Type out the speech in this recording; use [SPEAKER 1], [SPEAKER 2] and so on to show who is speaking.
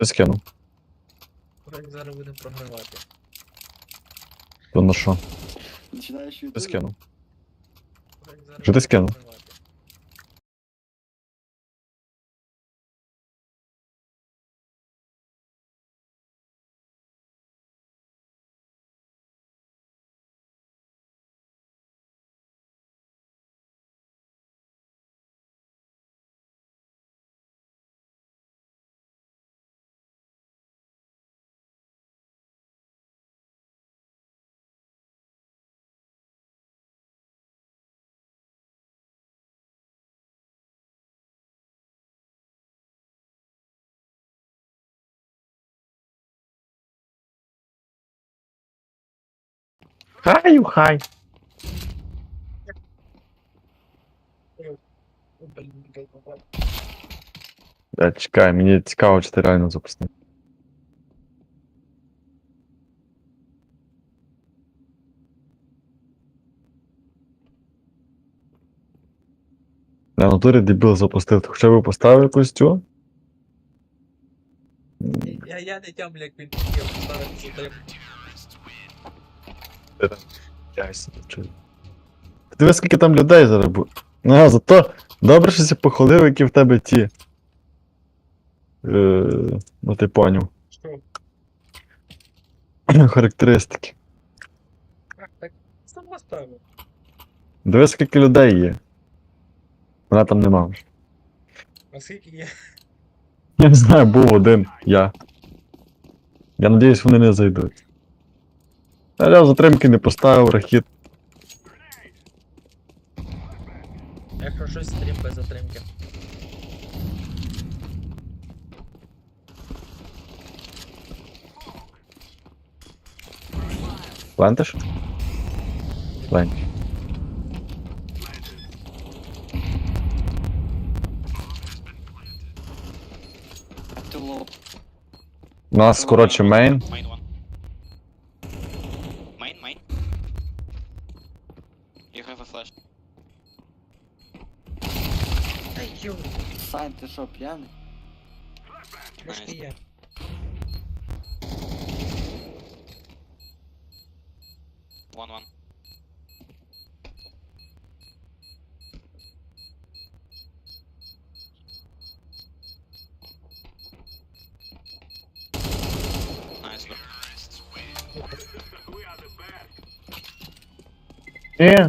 [SPEAKER 1] Ти скину.
[SPEAKER 2] Вроді зараз будемо програвати.
[SPEAKER 1] То на що?
[SPEAKER 3] Починаєш
[SPEAKER 1] Ти
[SPEAKER 3] ютуб?
[SPEAKER 1] скинув.
[SPEAKER 2] Вроді зараз
[SPEAKER 1] Що ти скинув?
[SPEAKER 2] програвати.
[SPEAKER 1] Хай.
[SPEAKER 2] Голова.
[SPEAKER 1] Да, чекай, мені цікаво, чи ти реально запустив. На натурі дебіл запустив. Хоча б поставив якусь цю?
[SPEAKER 2] Я, я не тямлю, як він поставив
[SPEAKER 1] диви, скільки там людей зараз буде. Ну, а зато добре, що я похвалив, які в тебе ті. Е, ну ти поняв.
[SPEAKER 2] Що?
[SPEAKER 1] Характеристики.
[SPEAKER 2] А, так сам поставив.
[SPEAKER 1] Диви, скільки людей є. Вона там нема.
[SPEAKER 2] А скільки є?
[SPEAKER 1] Я не знаю, був один, я. Я надіюсь, вони не зайдуть. А я затримки не поставив, рахіт.
[SPEAKER 2] Якщо щось стрім без затримки.
[SPEAKER 1] Плентиш? Плент.
[SPEAKER 3] Ти лоу.
[SPEAKER 1] У нас, коротше, мейн.
[SPEAKER 4] Main one. Main, main. You have a flash.
[SPEAKER 2] Ай йо,
[SPEAKER 3] Сань, ти що, п'яний?
[SPEAKER 2] трошки є.
[SPEAKER 4] One, one. Nice, look.
[SPEAKER 1] Yeah.